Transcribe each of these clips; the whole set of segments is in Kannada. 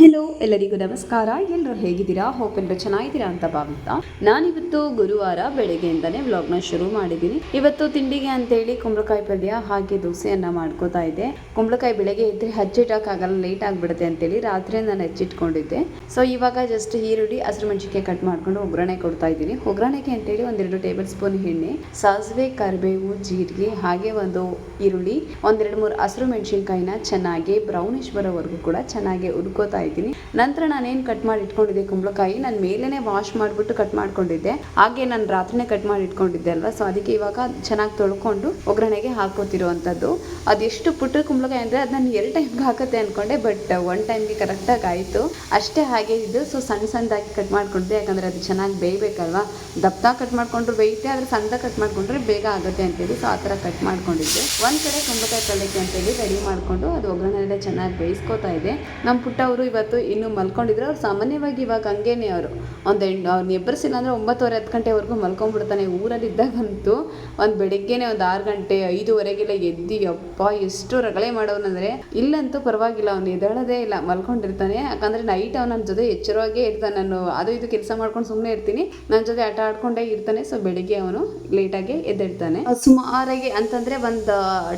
ಹೆಲೋ ಎಲ್ಲರಿಗೂ ನಮಸ್ಕಾರ. ಎಲ್ಲರೂ ಹೇಗಿದ್ದೀರಾ? ಹೋಪ್ ಎಲ್ಲರೂ ಚೆನ್ನಾಗಿದ್ದೀರಾ ಅಂತ ಭಾವಿಸ್ತಾ. ನಾನಿವತ್ತು ಗುರುವಾರ ಬೆಳಗ್ಗೆಯಿಂದನೇ ವ್ಲಾಗ್ನ ಶುರು ಮಾಡಿದ್ದೀನಿ. ಇವತ್ತು ತಿಂಡಿಗೆ ಅಂತೇಳಿ ಕುಂಬಳಕಾಯಿ ಪಲ್ಯ ಹಾಗೆ ದೋಸೆಯನ್ನ ಮಾಡ್ಕೋತಾ ಇದ್ದೆ. ಕುಂಬಳಕಾಯಿ ಬೆಳಗ್ಗೆ ಇದ್ರೆ ಹಚ್ಚಿಟ್ಟಕ್ಕಾಗಲ್ಲ ಲೇಟ್ ಆಗಿಬಿಡುತ್ತೆ ಅಂತೇಳಿ ರಾತ್ರಿ ನಾನು ಹಚ್ಚಿಟ್ಕೊಂಡಿದ್ದೆ. ಸೊ ಇವಾಗ ಜಸ್ಟ್ ಈರುಳ್ಳಿ, ಹಸಿರು ಮೆಣಸಿನ್ಕಾಯಿ ಕಟ್ ಮಾಡ್ಕೊಂಡು ಒಗ್ಗರಣೆ ಕೊಡ್ತಾ ಇದ್ದೀನಿ. ಒಗ್ಗರಣೆಗೆ ಅಂತೇಳಿ ಒಂದೆರಡು ಟೇಬಲ್ ಸ್ಪೂನ್ ಎಣ್ಣೆ, ಸಾಸಿವೆ, ಕರಿಬೇವು, ಜೀರಿಗೆ, ಹಾಗೆ ಒಂದು ಈರುಳ್ಳಿ, ಒಂದೆರಡು ಮೂರು ಹಸಿರು ಮೆಣಸಿನ್ಕಾಯಿನ ಚೆನ್ನಾಗಿ ಬ್ರೌನಿಶ್ ಬರೋವರೆಗೂ ಕೂಡ ಚೆನ್ನಾಗಿ ಹುರ್ಕೋತಾ ಇದ್ದೀನಿ. ನಂತರ ನಾನೇನು ಕಟ್ ಮಾಡಿ ಇಟ್ಕೊಂಡಿದ್ದೆ ಕುಂಬಳಕಾಯಿ, ನಾನು ಮೇಲೇ ವಾಶ್ ಮಾಡಿಬಿಟ್ಟು ಕಟ್ ಮಾಡ್ಕೊಂಡಿದ್ದೆ. ಹಾಗೆ ನಾನು ರಾತ್ರಿನೇ ಕಟ್ ಮಾಡಿ ಇಟ್ಕೊಂಡಿದ್ದೆ ಅಲ್ವಾ? ಸೊ ಅದಕ್ಕೆ ಇವಾಗ ಚೆನ್ನಾಗಿ ತೊಳ್ಕೊಂಡು ಒಗ್ಗರಣೆಗೆ ಹಾಕೋತಿರುವಂಥದ್ದು ಅದೆಷ್ಟು ಪುಟ್ಟ ಕುಂಬಳಕಾಯಿ ಅಂದರೆ ಅದು ನಾನು ಎರಡು ಟೈಮ್ಗೆ ಹಾಕುತ್ತೆ ಅಂದ್ಕೊಂಡೆ ಬಟ್ ಒನ್ ಟೈಮ್ಗೆ ಕರೆಕ್ಟಾಗಿ ಆಯಿತು. ಅಷ್ಟೇ ಹಾಗೆ ಇದು. ಸೊ ಸಣ್ಣ ಸಣ್ಣದಾಗಿ ಕಟ್ ಮಾಡ್ಕೊಂಡಿದ್ದೆ ಯಾಕಂದರೆ ಅದು ಚೆನ್ನಾಗಿ ಬೇಯಬೇಕಲ್ವಾ? ದಪ್ಪ ಕಟ್ ಮಾಡ್ಕೊಂಡ್ರು ಬೇಯುತ್ತೆ ಆದರೆ ಸಣ್ಣ ಕಟ್ ಮಾಡ್ಕೊಂಡ್ರೆ ಬೇಗ ಆಗುತ್ತೆ ಅಂತೇಳಿ ಸೊ ಆ ಥರ ಕಟ್ ಮಾಡ್ಕೊಂಡಿದ್ದೆ. ಒಂದು ಕಡೆ ಕುಂಬಳಕಾಯಿ ಪಲ್ಯಕ್ಕೆ ಅಂತೇಳಿ ರೆಡಿ ಮಾಡಿಕೊಂಡು ಅದು ಒಗ್ಗರಣೆಲ್ಲ ಚೆನ್ನಾಗಿ ಬೇಯಿಸ್ಕೋತಾ ಇದೆ ನಮ್ಮ ಪುಟ್ಟ ಇವತ್ತು ಇನ್ನೂ ಮಲ್ಕೊಂಡಿದ್ರು. ಅವ್ರು ಸಾಮಾನ್ಯವಾಗಿ ಇವಾಗ ಹಂಗೇನೆ ಅವರು. ಒಂದು ಎಂಟು ಅವ್ರನ್ನ ಎಬ್ಬರಿಸಿಲ್ಲ ಅಂದರೆ ಒಂಬತ್ತುವರೆ, ಹತ್ತು ಗಂಟೆವರೆಗೂ ಮಲ್ಕೊಂಡ್ಬಿಡ್ತಾನೆ. ಊರಲ್ಲಿ ಇದ್ದಾಗಂತೂ ಒಂದು ಬೆಳಿಗ್ಗೆನೆ ಒಂದು ಆರು ಗಂಟೆ, ಐದುವರೆಗೆಲ್ಲ ಎದ್ದು ಅಪ್ಪ ಎಷ್ಟು ರಗಳೆ ಮಾಡೋನಂದರೆ ಇಲ್ಲಂತೂ ಪರವಾಗಿಲ್ಲ. ಅವ್ನು ಎದ್ದೇಳೋದೇ ಇಲ್ಲ, ಮಲ್ಕೊಂಡಿರ್ತಾನೆ. ಯಾಕಂದರೆ ನೈಟ್ ಅವ್ನು ನನ್ನ ಜೊತೆ ಎಚ್ಚರವಾಗೇ ಇರ್ತಾನೆ. ನಾನು ಅದು ಇದು ಕೆಲಸ ಮಾಡ್ಕೊಂಡು ಸುಮ್ಮನೆ ಇರ್ತೀನಿ. ನನ್ನ ಜೊತೆ ಆಟ ಆಡ್ಕೊಂಡೇ ಇರ್ತಾನೆ. ಸೊ ಬೆಳಿಗ್ಗೆ ಅವನು ಲೇಟಾಗಿ ಎದ್ದೇಳ್ತಾನೆ. ಅಹ್, ಸುಮಾರಾಗಿ ಅಂತಂದರೆ ಒಂದು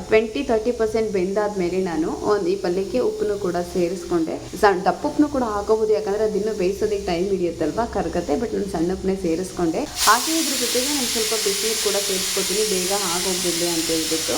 ಟ್ವೆಂಟಿ ತರ್ಟಿ ಪರ್ಸೆಂಟ್ ಬೆಂದಾದ್ಮೇಲೆ ನಾನು ಒಂದು ಈ ಪಲ್ಯಕ್ಕೆ ಉಪ್ಪನ್ನು ಕೂಡ ಸೇರಿಸ್ಕೊಂಡೆ. ಸಣ್ಣ ದಪ್ಪ ಉಪ್ಪನ್ನು ಕೂಡ ಹಾಕೋಬೋದು ಯಾಕಂದರೆ ಅದಿನ್ನೂ ಬೇಯಿಸೋದಕ್ಕೆ ಟೈಮ್ ಹಿಡಿಯುತ್ತಲ್ವಾ ಕರ್ಗತ್ತೆ ಬಟ್ ನಾನು ಸಣ್ಣ ಉಪ್ಪನ್ನೇ ಸೇರಿಸ್ಕೊಂಡೆ. ಹಾಗೆ ಇದ್ರ ಜೊತೆಗೆ ನಾನು ಸ್ವಲ್ಪ ಬಿಸಿನೀರು ಕೂಡ ಸೇರಿಸ್ಕೊತೀನಿ, ಬೇಗ ಆಗೋಗ್ಬಿಡಲಿ ಅಂತ ಹೇಳ್ಬಿಟ್ಟು.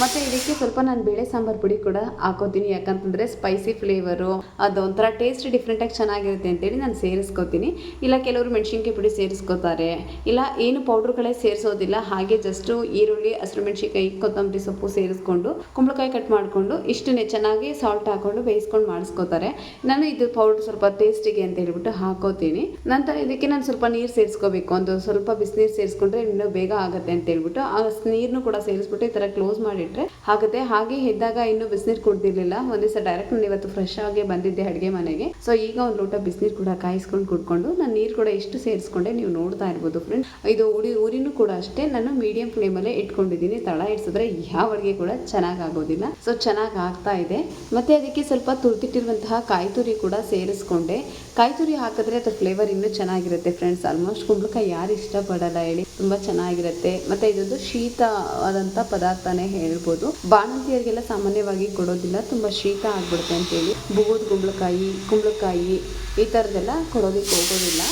ಮತ್ತು ಇದಕ್ಕೆ ಸ್ವಲ್ಪ ನಾನು ಬೇಳೆ ಸಾಂಬಾರು ಪುಡಿ ಕೂಡ ಹಾಕೋತೀನಿ, ಯಾಕಂತಂದರೆ ಸ್ಪೈಸಿ ಫ್ಲೇವರು ಅದು ಒಂಥರ ಟೇಸ್ಟ್ ಡಿಫ್ರೆಂಟಾಗಿ ಚೆನ್ನಾಗಿರುತ್ತೆ ಅಂತೇಳಿ ನಾನು ಸೇರಿಸ್ಕೋತೀನಿ. ಇಲ್ಲ ಕೆಲವರು ಮೆಣಸಿನ್ಕಾಯಿ ಪುಡಿ ಸೇರಿಸ್ಕೋತಾರೆ, ಇಲ್ಲ ಏನು ಪೌಡ್ರ್ಗಳೇ ಸೇರಿಸೋದಿಲ್ಲ, ಹಾಗೆ ಜಸ್ಟು ಈರುಳ್ಳಿ, ಹಸಿರು ಮೆಣಸಿನ್ಕಾಯಿ, ಕೊತ್ತಂಬರಿ ಸೊಪ್ಪು ಸೇರಿಸ್ಕೊಂಡು, ಕುಂಬಳಕಾಯಿ ಕಟ್ ಮಾಡಿಕೊಂಡು, ಇಷ್ಟನ್ನೇ ಚೆನ್ನಾಗಿ ಸಾಲ್ಟ್ ಹಾಕ್ಕೊಂಡು ಬೇಯಿಸ್ಕೊಂಡು ಮಾಡಿಸ್ಕೋತಾರೆ. ನಾನು ಇದು ಪೌಡರ್ ಸ್ವಲ್ಪ ಟೇಸ್ಟಿಗೆ ಅಂತ ಹೇಳ್ಬಿಟ್ಟು ಹಾಕೋತೀನಿ. ನಂತರ ಇದಕ್ಕೆ ನಾನು ಸ್ವಲ್ಪ ನೀರು ಸೇರಿಸ್ಕೋಬೇಕು. ಒಂದು ಸ್ವಲ್ಪ ಬಿಸಿನೀರು ಸೇರಿಸ್ಕೊಂಡ್ರೆ ಇನ್ನೂ ಬೇಗ ಆಗುತ್ತೆ ಅಂತ ಹೇಳ್ಬಿಟ್ಟು ಆ ನೀರನ್ನು ಕೂಡ ಸೇರಿಸ್ಬಿಟ್ಟು ಈ ಥರ ಕ್ಲೋಸ್ ಮಾಡಿಟ್ರೆ ಆಗುತ್ತೆ. ಹಾಗೆ ಎದ್ದಾಗ ಇನ್ನೂ ಬಿಸಿನೀರು ಕುಡ್ದಿರ್ಲಿಲ್ಲ. ಒಂದ್ ಸಹ ಡೈರೆಕ್ಟ್ ನಾನು ಇವತ್ತು ಫ್ರೆಶ್ ಆಗಿ ಬಂದಿದ್ದೆ ಅಡುಗೆ ಮನೆಗೆ. ಸೊ ಈಗ ಒಂದು ಲೋಟ ಬಿಸಿನೀರು ಕೂಡ ಕಾಯಿಸ್ಕೊಂಡು ಕುಡ್ಕೊಂಡು ನಾನು ನೀರು ಕೂಡ ಎಷ್ಟು ಸೇರಿಸ್ಕೊಂಡೆ. ನೀವು ನೋಡ್ತಾ ಇರ್ಬೋದು ಫ್ರೆಂಡ್ ಇದು ಉಡಿ ಊರಿನೂ ಕೂಡ ಅಷ್ಟೇ. ನಾನು ಮೀಡಿಯಂ ಫ್ಲೇಮಲ್ಲೇ ಇಟ್ಕೊಂಡಿದ್ದೀನಿ. ತಳ ಇಡ್ಸಿದ್ರೆ ಯಾವ ಅಡುಗೆ ಕೂಡ ಚೆನ್ನಾಗಿ ಆಗೋದಿಲ್ಲ. ಸೊ ಚೆನ್ನಾಗಿ ಆಗ್ತಾ ಇದೆ. ಮತ್ತೆ ಅದಕ್ಕೆ ಸ್ವಲ್ಪ ತುರ್ದಿಟ್ಟಿರುವಂತಹ ಕಾಯಿ ತುರಿ ಕೂಡ ಸೇರಿಸ್ಕೊಂಡೆ. ಕಾಯಿ ತುರಿ ಹಾಕಿದ್ರೆ ಅದ್ರ ಫ್ಲೇವರ್ ಇನ್ನೂ ಚೆನ್ನಾಗಿರುತ್ತೆ ಫ್ರೆಂಡ್ಸ್ ಆಲ್ಮೋಸ್ಟ್ ಕುಂಬಳಕಾಯಿ ಯಾರು ಇಷ್ಟಪಡಲ್ಲ ಹೇಳಿ. ತುಂಬ ಚೆನ್ನಾಗಿರುತ್ತೆ. ಮತ್ತು ಇದೊಂದು ಶೀತ ಆದಂಥ ಪದಾರ್ಥನೇ ಹೇಳ್ಬೋದು. ಬಾಣಂತಿಯರಿಗೆಲ್ಲ ಸಾಮಾನ್ಯವಾಗಿ ಕೊಡೋದಿಲ್ಲ. ತುಂಬ ಶೀತ ಆಗ್ಬಿಡುತ್ತೆ ಅಂತೇಳಿ. ಬುಗುದ್ ಕುಂಬಳಕಾಯಿ ಕುಂಬಳಕಾಯಿ ಈ ಥರದ್ದೆಲ್ಲ ಕೊಡೋದಕ್ಕೆ ಹೋಗೋದಿಲ್ಲ.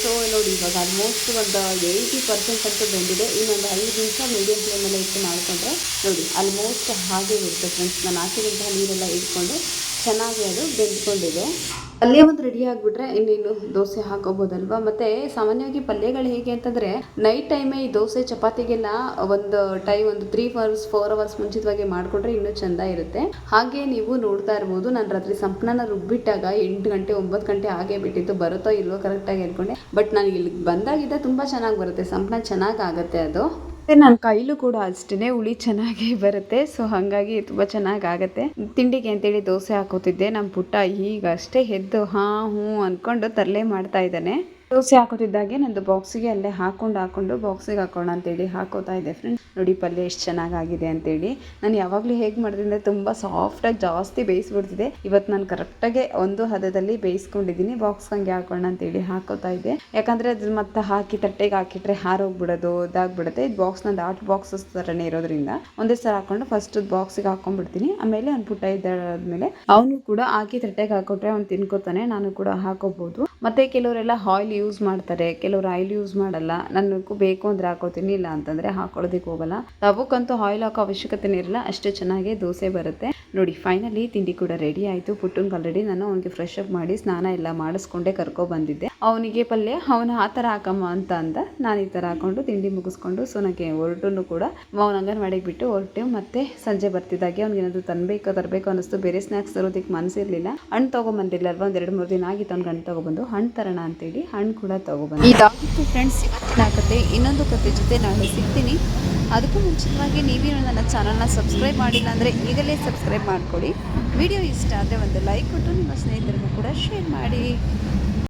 ಸೊ ನೋಡಿ ಇವಾಗ ಆಲ್ಮೋಸ್ಟ್ ಒಂದು ಏಯ್ಟಿ ಪರ್ಸೆಂಟ್ ಅಂತೂ ಬಂದಿದೆ. ಇನ್ನೊಂದು ಐದು ನಿಮಿಷ ಮೀಡಿಯಂ ಫ್ಲೇಮಲ್ಲೇ ಇಟ್ಟು ಮಾಡ್ಕೊಂಡ್ರೆ ನೋಡಿ ಆಲ್ಮೋಸ್ಟ್ ಹಾಗೆ ಇರುತ್ತೆ ಫ್ರೆಂಡ್ಸ್ ನಾನು ಆಚೆಗಿಂತ ನೀರೆಲ್ಲ ಇಟ್ಕೊಂಡು ಚೆನ್ನಾಗಿ ಅದು ಬೆಂದ್ಕೊಂಡಿದೆ. ಪಲ್ಯ ಒಂದು ರೆಡಿ ಆಗಿಬಿಟ್ರೆ ಇನ್ನೇನು ದೋಸೆ ಹಾಕೋಬೋದಲ್ವಾ? ಮತ್ತು ಸಾಮಾನ್ಯವಾಗಿ ಪಲ್ಯಗಳು ಹೇಗೆ ಅಂತಂದರೆ ನೈಟ್ ಟೈಮೇ ಈ ದೋಸೆ ಚಪಾತಿಗೆಲ್ಲ ಒಂದು ಟೈಮ್ ಒಂದು ತ್ರೀ ಅವರ್ಸ್ ಫೋರ್ ಅವರ್ಸ್ ಮುಂಚಿತವಾಗಿ ಮಾಡಿಕೊಂಡ್ರೆ ಇನ್ನೂ ಚೆಂದ ಇರುತ್ತೆ. ಹಾಗೆ ನೀವು ನೋಡ್ತಾ ಇರ್ಬೋದು, ನಾನು ರಾತ್ರಿ ಸಂಪಣನ ರುಬ್ಬಿಟ್ಟಾಗ ಎಂಟು ಗಂಟೆ, ಒಂಬತ್ತು ಗಂಟೆ ಹಾಗೆ ಬಿಟ್ಟಿತ್ತು. ಬರುತ್ತೋ ಇಲ್ವೋ ಕರೆಕ್ಟಾಗಿ ಹೇಳ್ಕೊಂಡೆ. ಬಟ್ ನಾನು ಇಲ್ಲಿ ಬಂದಾಗಿದ್ದ ತುಂಬ ಚೆನ್ನಾಗಿ ಬರುತ್ತೆ. ಸಂಪಣ ಚೆನ್ನಾಗಿ ಆಗುತ್ತೆ ಅದು. ಮತ್ತು ನನ್ನ ಕೈಲೂ ಕೂಡ ಅಷ್ಟೇ ಹುಳಿ ಚೆನ್ನಾಗಿ ಬರುತ್ತೆ. ಸೊ ಹಾಗಾಗಿ ತುಂಬ ಚೆನ್ನಾಗಿ ಆಗುತ್ತೆ ತಿಂಡಿಗೆ ಅಂತೇಳಿ ದೋಸೆ ಹಾಕೋತಿದ್ದೆ. ನಮ್ಮ ಪುಟ್ಟ ಈಗ ಅಷ್ಟೇ ಎದ್ದು, ಹಾಂ, ಹ್ಞೂ ಅಂದ್ಕೊಂಡು ತರಲೆ ಮಾಡ್ತಾ ಇದ್ದಾನೆ. ದೋಸೆ ಹಾಕೋತಿದ್ದಾಗೆ ನಂದು ಬಾಕ್ಸಿಗೆ ಅಲ್ಲೇ ಹಾಕೊಂಡು ಹಾಕೊಂಡು ಬಾಕ್ಸಿಗೆ ಹಾಕೋಣ ಅಂತೇಳಿ ಹಾಕೋತಾ ಇದೆ ಫ್ರೆಂಡ್ಸ್ ನೋಡಿ ಪಲ್ಯ ಎಷ್ಟು ಚೆನ್ನಾಗಾಗಿದೆ ಅಂತೇಳಿ. ನಾನು ಯಾವಾಗಲೂ ಹೇಗೆ ಮಾಡಿದೆ ಅಂದರೆ ತುಂಬ ಸಾಫ್ಟಾಗಿ ಜಾಸ್ತಿ ಬೇಯಿಸ್ಬಿಡ್ತಿದೆ ಇವತ್ತು ನಾನು ಕರೆಕ್ಟಾಗಿ ಒಂದು ಹದದಲ್ಲಿ ಬೇಯಿಸ್ಕೊಂಡಿದ್ದೀನಿ. ಬಾಕ್ಸ್ ಹಂಗೆ ಹಾಕೋಣ ಅಂತೇಳಿ ಹಾಕೋತಾ ಇದ್ದೆ. ಯಾಕಂದರೆ ಅದು ಮತ್ತೆ ಹಾಕಿ ತಟ್ಟೆಗೆ ಹಾಕಿಟ್ರೆ ಹಾರೋಗ್ಬಿಡೋದು, ಇದಾಗ್ಬಿಡುತ್ತೆ. ಇದು ಬಾಕ್ಸ್ ನಂದು ಆಟ್ ಬಾಕ್ಸಸ್ ಥರನೇ ಇರೋದ್ರಿಂದ ಒಂದೇ ಸಲ ಹಾಕೊಂಡು ಫಸ್ಟ್ ಬಾಕ್ಸಿಗೆ ಹಾಕೊಂಡ್ಬಿಡ್ತೀನಿ. ಆಮೇಲೆ ಒಂದು ಪುಟ್ಟ ಇದ್ದಾದ್ಮೇಲೆ ಅವನು ಕೂಡ ಹಾಕಿ ತಟ್ಟೆಗೆ ಹಾಕೊಟ್ರೆ ಅವ್ನು ತಿನ್ಕೋತಾನೆ, ನಾನು ಕೂಡ ಹಾಕೋಬಹುದು ಮತ್ತೆ ಕೆಲವರೆಲ್ಲ ಆಯಿಲ್ ಯೂಸ್ ಮಾಡ್ತಾರೆ, ಕೆಲವರು ಆಯಿಲ್ ಯೂಸ್ ಮಾಡಲ್ಲ, ನನಗೂ ಬೇಕು ಅಂದರೆ ಹಾಕೋತೀನಿ, ಇಲ್ಲ ಅಂತಂದರೆ ಹಾಕೊಳ್ಳೋದಕ್ಕೆ ಹೋಗಲ್ಲ. ತವಕ್ಕಂತೂ ಆಯಿಲ್ ಹಾಕೋ ಅವಶ್ಯಕತೆನೇ ಇರಲ್ಲ, ಅಷ್ಟೇ ಚೆನ್ನಾಗಿ ದೋಸೆ ಬರುತ್ತೆ. ನೋಡಿ ಫೈನಲಿ ತಿಂಡಿ ಕೂಡ ರೆಡಿ ಆಯಿತು. ಪುಟ್ಟನ್ಗೆ ಆಲ್ರೆಡಿ ನಾನು ಅವನಿಗೆ ಫ್ರೆಶ್ ಅಪ್ ಮಾಡಿ ಸ್ನಾನ ಎಲ್ಲ ಮಾಡಿಸ್ಕೊಂಡೆ ಕರ್ಕೊ ಬಂದಿದ್ದೆ. ಅವನಿಗೆ ಪಲ್ಯ, ಅವನು ಆ ಥರ ಹಾಕಮ್ಮ ಅಂತ ಅಂದ. ನಾನು ಈ ಥರ ಹಾಕೊಂಡು ತಿಂಡಿ ಮುಗಿಸ್ಕೊಂಡು ಸೊ ನನಗೆ ಹೊರಟು ಕೂಡ ಅವನ ಅಂಗನವಾಡಿಗೆ ಬಿಟ್ಟು ಹೊರಟು. ಮತ್ತೆ ಸಂಜೆ ಬರ್ತಿದ್ದಾಗೆ ಅವ್ನಿಗೆ ಏನಾದರೂ ತನ್ಬೇಕು, ತರಬೇಕು ಅನ್ನಿಸ್ತು. ಬೇರೆ ಸ್ನ್ಯಾಕ್ಸ್ ತರೋದಕ್ಕೆ ಮನಸ್ಸಿರಲಿಲ್ಲ ಹಣ್ಣು ತೊಗೊಂಬಂದಿಲ್ಲ ಅಲ್ವಾ ಒಂದು ಎರಡು ಮೂರು ದಿನ ಆಗಿತ್ತು ಅವ್ನಿಗೆ ಹಣ್ಣು ತೊಗೊಬಂದು. ಹಣ್ಣು ತರೋಣ ಅಂತೇಳಿ ಹಣ್ಣು ಕೂಡ ತೊಗೊಬಂದು. ಇದಾಗಿತ್ತು ಫ್ರೆಂಡ್ಸ್ ಇವತ್ತಿನ ಕತೆ. ಇನ್ನೊಂದು ಕತೆ ಜೊತೆ ನಾನು ಸಿಗ್ತೀನಿ. ಅದಕ್ಕೂ ಮುಂಚಿತವಾಗಿ ನೀವೇನು ನನ್ನ ಚಾನಲ್ನ ಸಬ್ಸ್ಕ್ರೈಬ್ ಮಾಡಿಲ್ಲ ಅಂದರೆ ಈಗಲೇ ಸಬ್ಸ್ಕ್ರೈಬ್ ಮಾಡಿಕೊಡಿ ವಿಡಿಯೋ ಇಷ್ಟ ಆದರೆ ಒಂದು ಲೈಕ್ ಕೊಟ್ಟು ನಿಮ್ಮ ಸ್ನೇಹಿತರಿಗೂ ಕೂಡ ಶೇರ್ ಮಾಡಿ.